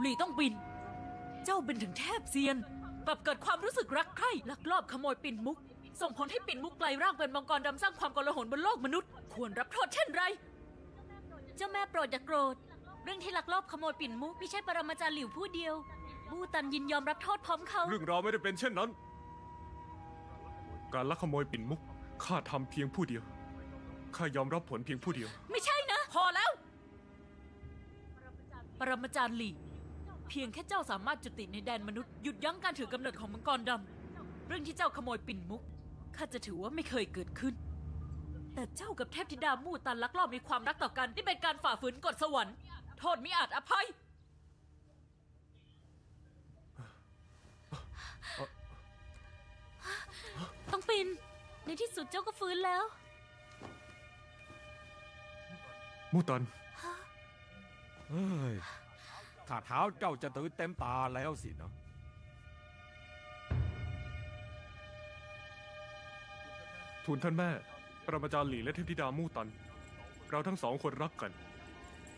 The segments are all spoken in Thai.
หลีต้องบิน เจ้าเป็นถึงเทพเซียนกลับเกิดความรู้สึกรักใคร่ลักลอบขโมยปิ่นมุก ส่งผลให้ปิ่นมุกกลายร่างเป็นมังกรดำสร้างความกลาหลบนโลกมนุษย์ ควรรับโทษเช่นไร เจ้าแม่โปรดอย่าโกรธ เรื่องที่ลักลอบขโมยปิ่นมุกไม่ใช่ปรมาจารย์หลิวผู้เดียว บูตันยินยอมรับโทษพร้อมเขา เรื่องราวไม่ได้เป็นเช่นนั้น การลักขโมยปิ่นมุกข้าทำเพียงผู้เดียวข้ายอมรับผลเพียงผู้เดียว ไม่ใช่นะ พอแล้ว ปรมาจารย์หลี เพียงแค่เจ้าสามารถจุติในแดนมนุษย์หยุดยั้งการถือกำเนิดของมังกรดำ เรื่องที่เจ้าขโมยปิ่นมุกข้าจะถือว่าไม่เคยเกิดขึ้น แต่เจ้ากับเทพธิดามู่ตันลักลอบมีความรักต่อกันนี่เป็นการฝ่าฝืนกฎสวรรค์ โทษมิอาจอภัย ต้องปิน ในที่สุดเจ้าก็ฟื้นแล้ว มูตันเฮ้ย ถ้าเท้าเจ้าจะตื่นเต็มตาแล้วสินะทูลท่านแม่ ปรมาจารย์หลีและเทพธิดามู่ตัน เราทั้งสองคนรักกัน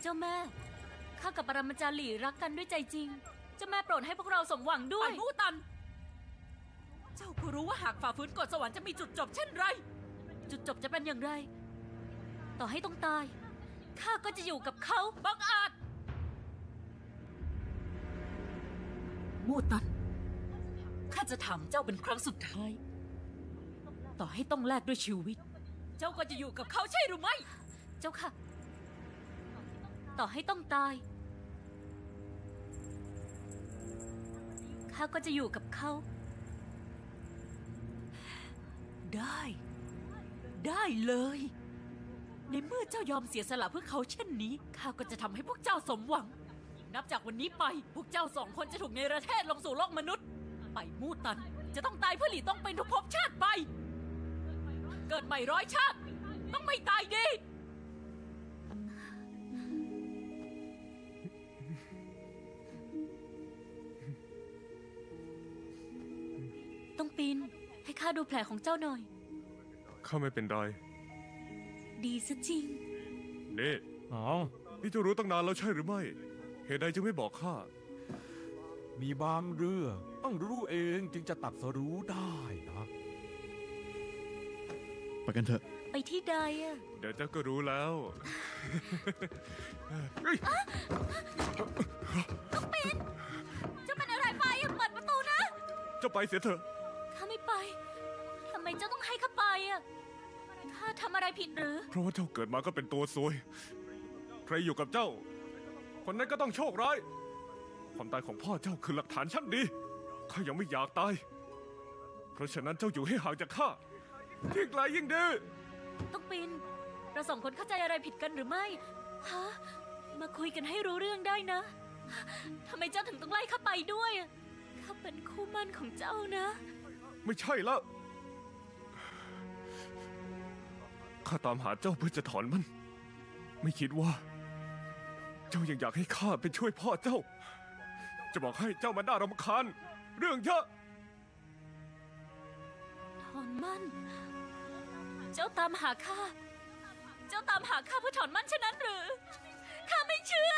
เจ้าแม่ ข้ากับปรมาจารย์หลี่รักกันด้วยใจจริง เจ้าแม่โปรดให้พวกเราสมหวังด้วไอ้ยมูตัน เจ้าก็รู้ว่าหากฝ่าฝืนกฎสวรรค์จะมีจุดจบเช่นไร จุดจบจะเป็นอย่างไร ต่อให้ต้องตาย ข้าก็จะอยู่กับเขาบังอาจ มูตัน ข้าจะถามเจ้าเป็นครั้งสุดท้าย ต่อให้ต้องแลกด้วยชีวิต เจ้าก็จะอยู่กับเขาใช่หรือไม่ เจ้าค่ะ ต่อให้ต้องตาย ข้าก็จะอยู่กับเขา ได้ ได้เลย ในเมื่อเจ้ายอมเสียสละเพื่อเขาเช่นนี้ ข้าก็จะทำให้พวกเจ้าสมหวัง นับจากวันนี้ไป พวกเจ้าสองคนจะถูกเนรเทศลงสู่โลกมนุษย์ ไปมูตัน จะต้องตายเพื่อหลีต้องเป็นทุกภพชาติไป เกิดใหม่ร้อยชาติ ต้องไม่ตายดี ต้องปีน ให้ข้าดูแผลของเจ้าหน่อย ข้าไม่เป็นไร ดีซะจริงเน่อ๋อ นี่เจ้ารู้ตั้งนานแล้วใช่หรือไม่ เหตุใดจึงไม่บอกข้า มีบางเรื่องต้องรู้เองจึงจะตัดสรู้ได้นะ ไปกันเถอะ ไปที่ใดอะเดี๋ยวเจ้าก็รู้แล้วเจ้าเป็นอะไรไปอะเปิดประตูนะ เจ้าไปเสียเถอะ ข้าไม่ไป ทำไมเจ้าต้องให้ข้าไปอะข้าทำอะไรผิดหรือ เพราะว่าเจ้าเกิดมาก็เป็นตัวซวย ใครอยู่กับเจ้า คนนั้นก็ต้องโชคร้าย ความตายของพ่อเจ้าคือหลักฐานชั้นดี ข้ายังไม่อยากตาย เพราะฉะนั้นเจ้าอยู่ให้ห่างจากข้ายิ่งไกลยิ่งดี ต้องปีนเราสองคนเข้าใจอะไรผิดกันหรือไม่ ฮะ มาคุยกันให้รู้เรื่องได้นะ ทำไมเจ้าถึงต้องไล่ข้าไปด้วยอะข้าเป็นคู่มั่นของเจ้านะ ไม่ใช่แล้ว ข้าตามหาเจ้าเพื่อจะถอนมัน ไม่คิดว่า เจ้ายังอยากให้ข้าไปช่วยพ่อเจ้า จะบอกให้เจ้ามันน่ารำคาญ เรื่องเยอะ ถอนมั่น เจ้าตามหาข้า เจ้าตามหาข้าเพื่อถอนมั่นฉะนั้นหรือ ข้าไม่เชื่อ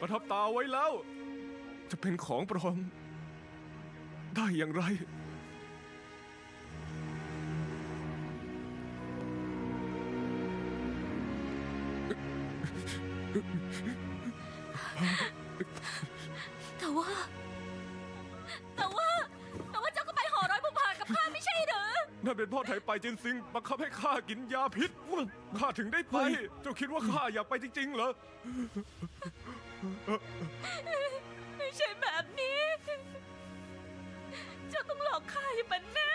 ประทับตาไว้แล้ว จะเป็นของปลอมได้อย่างไร พ่อไถไปจินซิงบังคับให้ข้ากินยาพิษข้าถึงได้ไป เจ้าคิดว่าข้าอยากไปจริงๆเหรอ ไม่ใช่แบบนี้ เจ้าต้องหลอกข้าให้มันแน่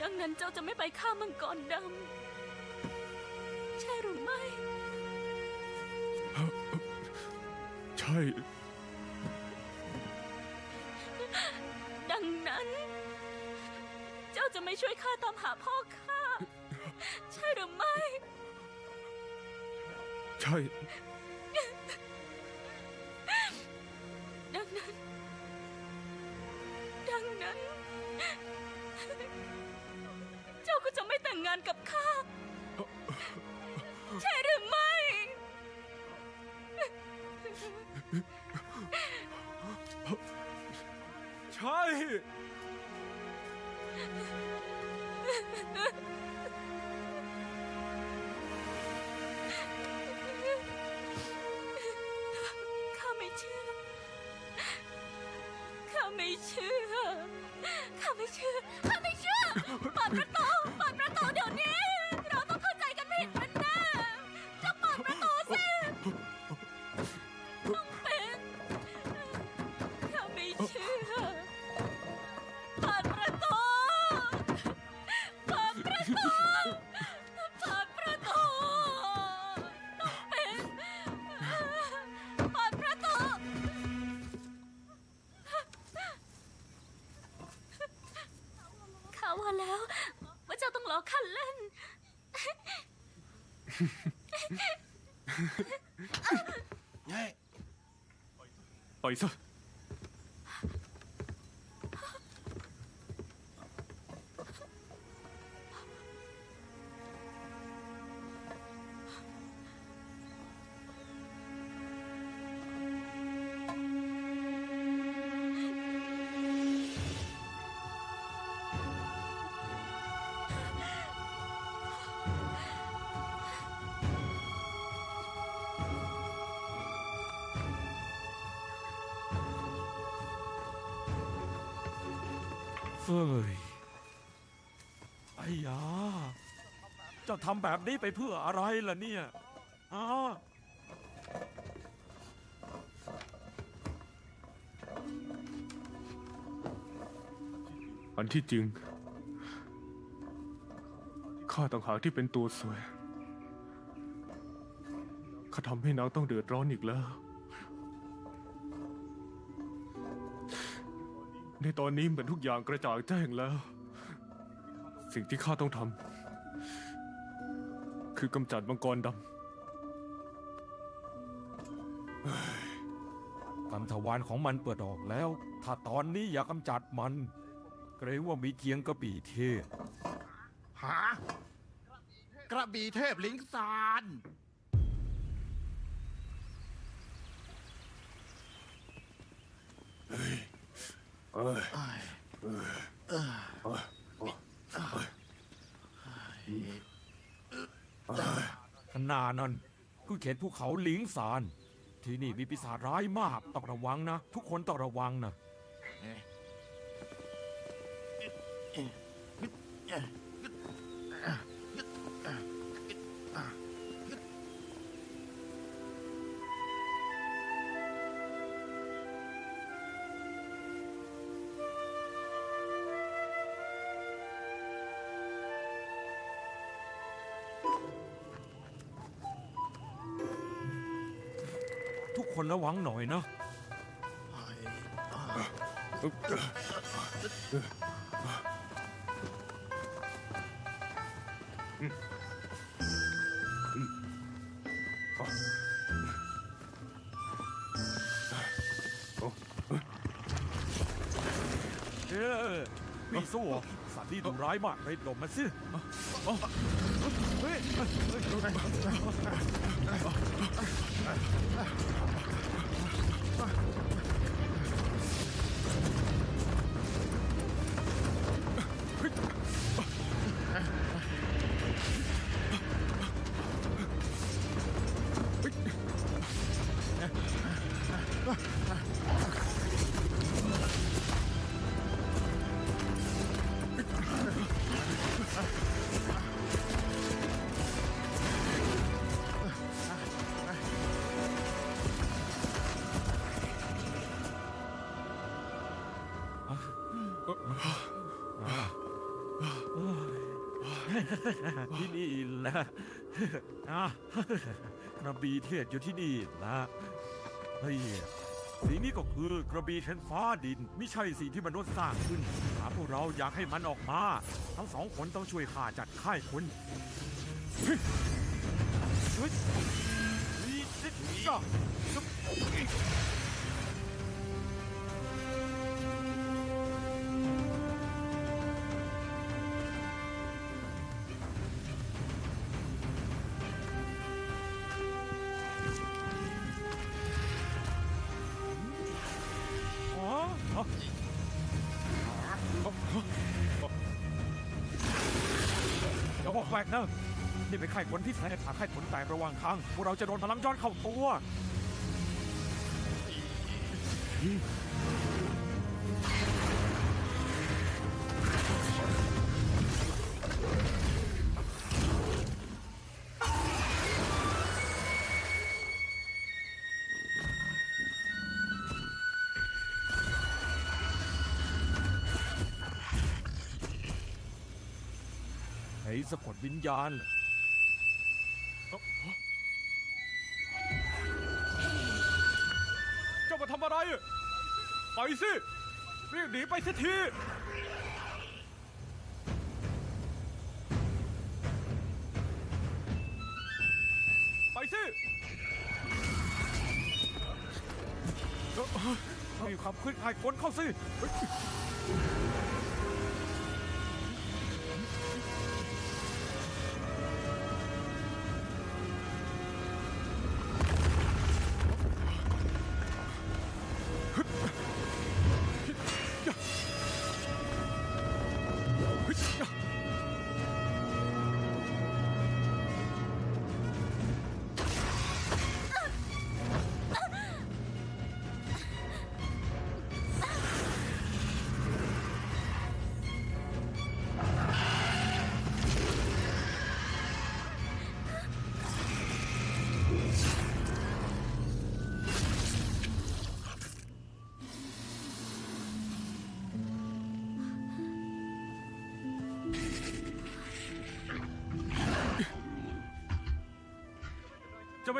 ดังนั้นเจ้าจะไม่ไปฆ่ามังกรดำ ใช่หรือไม่ ใช่ ดังนั้น เจ้าจะไม่ช่วยข้าตามหาพ่อข้า ใช่หรือไม่ ใช่ ดังนั้น ดังนั้น เจ้าก็จะไม่แต่งงานกับข้า ใช่หรือไม่ เชื่อเปิดประตูเปิดประตู องรอข้าเล่นไปซะ เฮ้ยไอ้ยาเจะทำแบบนี้ไปเพื่ออะไรล่ะเนี่ยอ้าอันที่จริง ข้าต่างหากที่เป็นตัวสวย ข้าทำให้นางต้องเดือดร้อนอีกแล้ว ในตอนนี้เหมือนทุกอย่างกระจ่างแจ้งแล้ว สิ่งที่ข้าต้องทำคือกำจัดมังกรดำกันทวารของมันเปิดออกแล้ว ถ้าตอนนี้อยากกำจัดมัน เกรงว่ามีเกียงกระบี่เทศหากระบี่เทพลิงซาน ขนาดนั้นคือเขตภูเขาหลิงซาน ที่นี่มีปีศาจร้ายมากต้องระวังนะ ทุกคนต้องระวังนะทุ ระวังหน่อยนะ เอ๊ะพี่สู้เหรอสัตว์นี่ดุร้ายมากไปหลบมันสิ Ah! ที่นี่แหละอะกระบี่เทศอยู่ที่นี่แหละเฮ้ยสีนี้ก็คือกระบี่ชั้นฟ้าดิน ไม่ใช่สิ่งที่มนุษย์สร้างขึ้น หาพวกเราอยากให้มันออกมา ทั้งสองคนต้องช่วยข้าจัดค่ายคน อกแวกนะ นี่เป็นไข้ผลพิเศษหากไข้ผลแตกระหว่างทางพวกเราจะโดนพลังย้อนเข้าตัว สะกดวิญญาณเจ้ามาทำอะไร ไปสิรีบหนีไปสักทีไปสิมีความขึ้นไข้ผลเข้าสิ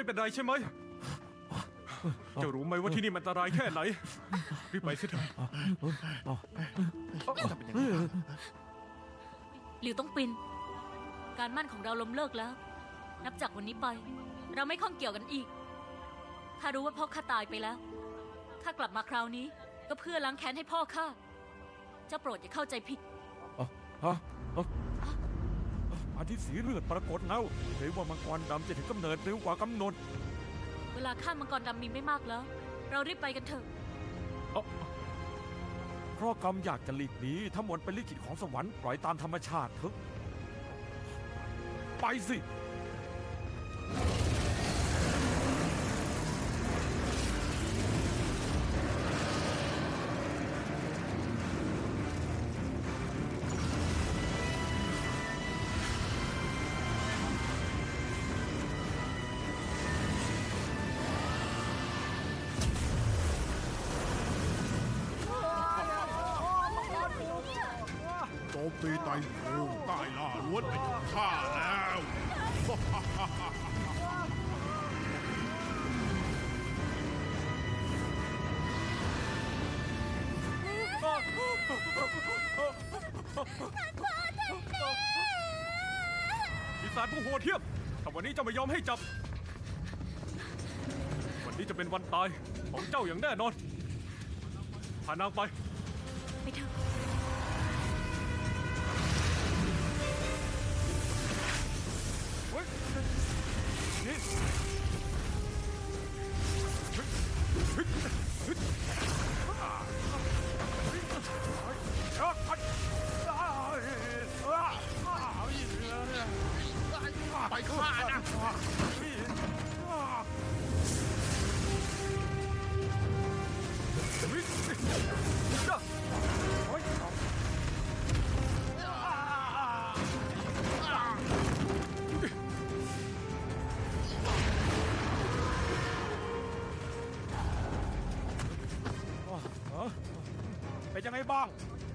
เจะไม่เป็นไรใช่ไหมเจ้ารู้ไหมว่าที่นี่มันอันตรายแค่ไหนรีบไปสิเถอะหลิวต้องปิน การมั่นของเราล้มเลิกแล้ว นับจากวันนี้ไป เราไม่ข้องเกี่ยวกันอีก ถ้ารู้ว่าพ่อข้าตายไปแล้ว ข้ากลับมาคราวนี้ ก็เพื่อล้างแค้นให้พ่อข้าเจ้าโปรดอย่าเข้าใจผิดฮะฮะ อาทิตย์สีเลือดปรากฏแล้วเห็นว่ามังกรดำจะถึงกำเนิดเร็วกว่ากำหนด เวลาข้ามังกรดำมีไม่มากแล้ว เรารีบไปกันเถอะเพราะกรรมอยากจะหลีกหนีทั้งหมดเป็นลิขิตของสวรรค์ปล่อยตามธรรมชาติเถอะ ไปสิ โจมตีไตโหงใต้ล่าล้วนเป็นของข้าแล้ว ปีศาจผู้โหดเหี้ยมถ้าวันนี้เจ้าไม่ยอมให้จับ วันนี้จะเป็นวันตายของเจ้าอย่างแน่นอนพานางไป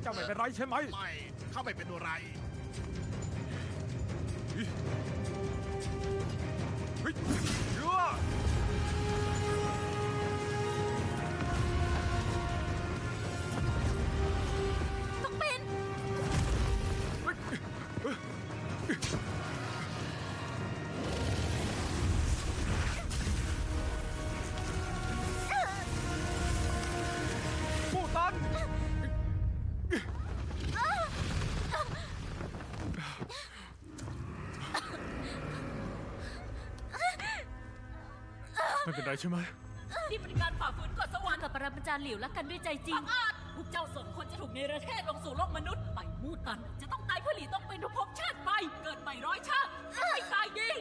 เจ้าไม่เป็นไรใช่ไหม ไม่เข้าไม่เป็นไร เฮ้ยเฮ้ย ไม่เป็นไรใช่ไหมนี่เป็นการฝ่าฝืนกฎสวรรค์กับปรมาจารย์หลิวรักกันด้วยใจจริงอาจพวกเจ้าสองคนจะถูกเนรเทศลงสู่โลกมนุษย์ไปมูตัน จะต้องตายเพื่อหลีต้องเป็นทุกภพชาติไปเกิดใหม่ร้อยชาติไม่ตายดี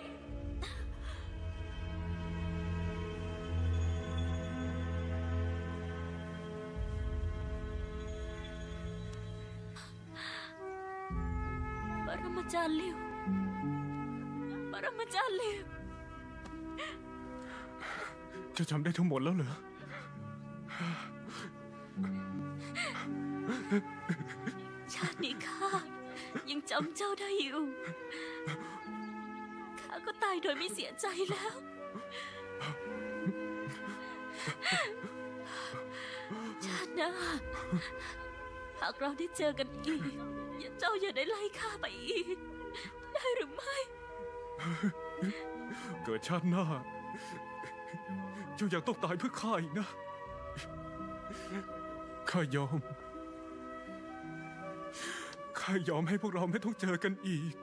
ปรมาจารย์ลิวปรมาจารย์ลิวเจ้าจำได้ทั้งหมดแล้วเหรอ ชาตินี้ข้ายังจำเจ้าได้อยู่ ข้าก็ตายโดยไม่เสียใจแล้ว ชาติหน้าหากเราได้เจอกันอีกอย่าเจ้าอย่าได้ไล่ข้าไปอีก ได้หรือไม่ เกิดชาติหน้าเจ้ายังต้องตายเพื่อข้าอีกนะ ข้ายอม ข้ายอมให้พวกเราไม่ต้องเจอกันอีก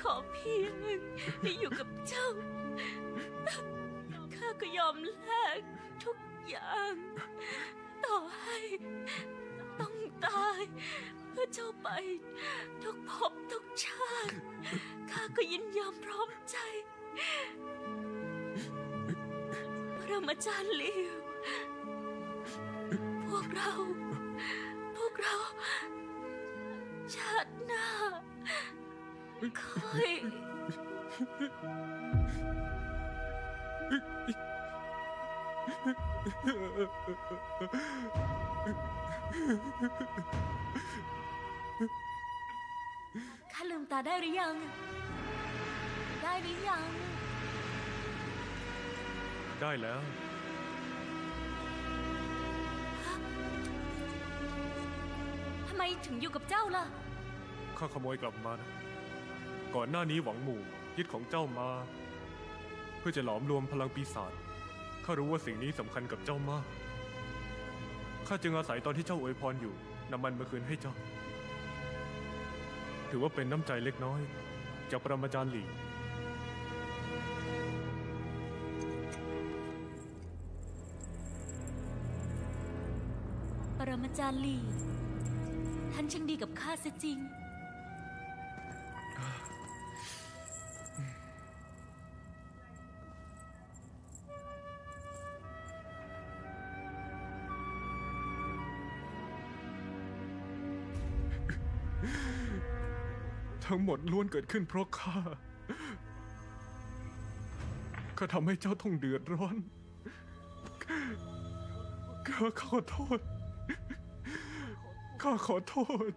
ขอเพียงได้อยู่กับเจ้า ข้าก็ยอมแลกทุกอย่าง ต่อให้ต้องตาย พื่อเจ้าไป ทุกภพทุกชาติ ข้าก็ยินยอมพร้อมใจ พระมาจารย์ลิวพวกเรา พวกเรา ชาติหน้าค่อยข้า ลืมตาได้หรือยัง ได้หรือยัง ได้แล้ว ทำไมถึงอยู่กับเจ้าล่ะ ข้าขโมยกลับมานะก่อนหน้านี้หวังหมู่ยึดของเจ้ามา เพื่อจะหลอมรวมพลังปีศาจ ข้ารู้ว่าสิ่งนี้สำคัญกับเจ้ามาก ข้าจึงอาศัยตอนที่เจ้าอวยพรอยู่นำมันมาคืนให้เจ้า ถือว่าเป็นน้ำใจเล็กน้อย จากปรมาจารย์หลีปรมาจารย์หลีท่านช่างดีกับข้าเสียจริง ทั้งหมดล้วนเกิดขึ้นเพราะข้า ข้าทำให้เจ้าต้องเดือดร้อน ข้าขอโทษ ข้าขอโทษ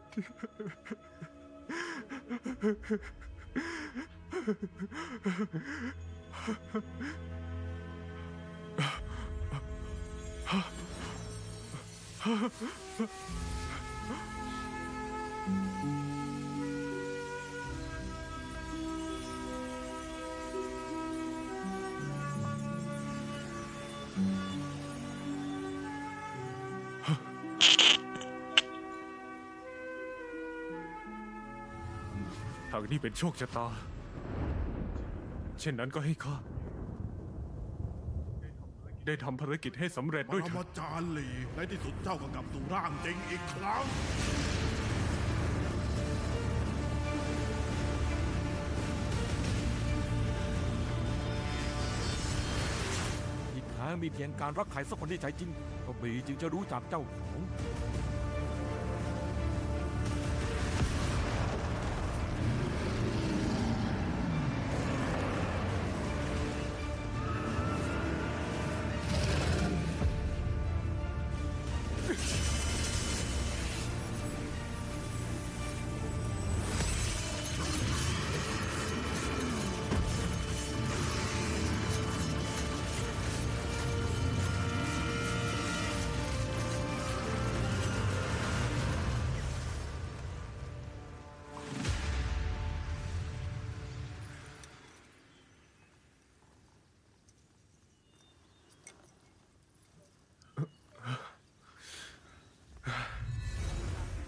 หา นี่เป็นโชคชะตา เช่นนั้นก็ให้ข้าได้ทำภารกิจให้สำเร็จปด้วยรเถิมาดจารย์หลีในที่สุดเจ้าก็กลับสู่ร่างจริงอีกครั้ง อีกทางมีเพียงการรักใครสักคนที่ใจจริงกระบี่จึงจะรู้จักเจ้าของ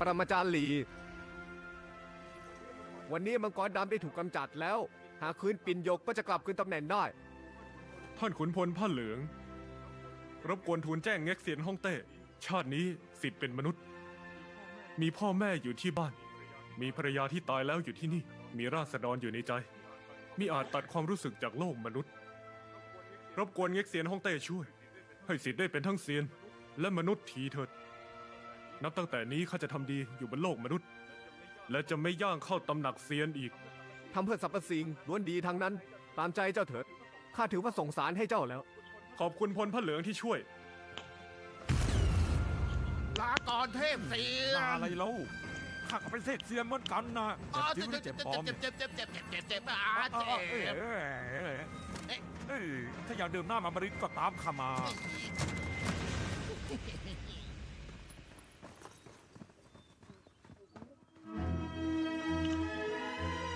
รมาจารย์หลี วันนี้มังกรดำได้ถูกกำจัดแล้ว หากคืนปิ่นยกก็จะกลับคืนตำแหน่งได้ ท่านขุนพลผ้าเหลือง รบกวนทูลแจ้งเง็กเซียนฮ่องเต้ ชาตินี้สิทธิ์เป็นมนุษย์ มีพ่อแม่อยู่ที่บ้าน มีภรรยาที่ตายแล้วอยู่ที่นี่ มีราษฎรอยู่ในใจมิอาจตัดความรู้สึกจากโลกมนุษย์ รบกวนเง็กเซียนฮ่องเต้ช่วย ให้สิทธิ์ได้เป็นทั้งเซียน และมนุษย์ทีเถิด นับตั้งแต่นี้ข้าจะทำดีอยู่บนโลกมนุษย์ และจะไม่ย่างเข้าตำหนักเซียนอีก ทำเพื่อสรรพสิ่งล้วนดีทั้งนั้น ตามใจเจ้าเถิด ข้าถือว่าส่งสารให้เจ้าแล้ว ขอบคุณพลพระเหลืองที่ช่วย ลาก่อนเทพเสียลาอะไรแล้วข้าก็เป็นเศษเสียนเหมือนกันนะอ๋อเจ็บจริงหรือเจ็บปลอมเจ็บเจ็บเจ็บเจ็บเจ็บเจ็บเจ็บอ่าอ๋อเจ็เอ้ยบเอ้ยเอ้ยเอ้ยเอ้ยถ้าอยากดื่มหน้ามาบริตก็ตามข้ามาเ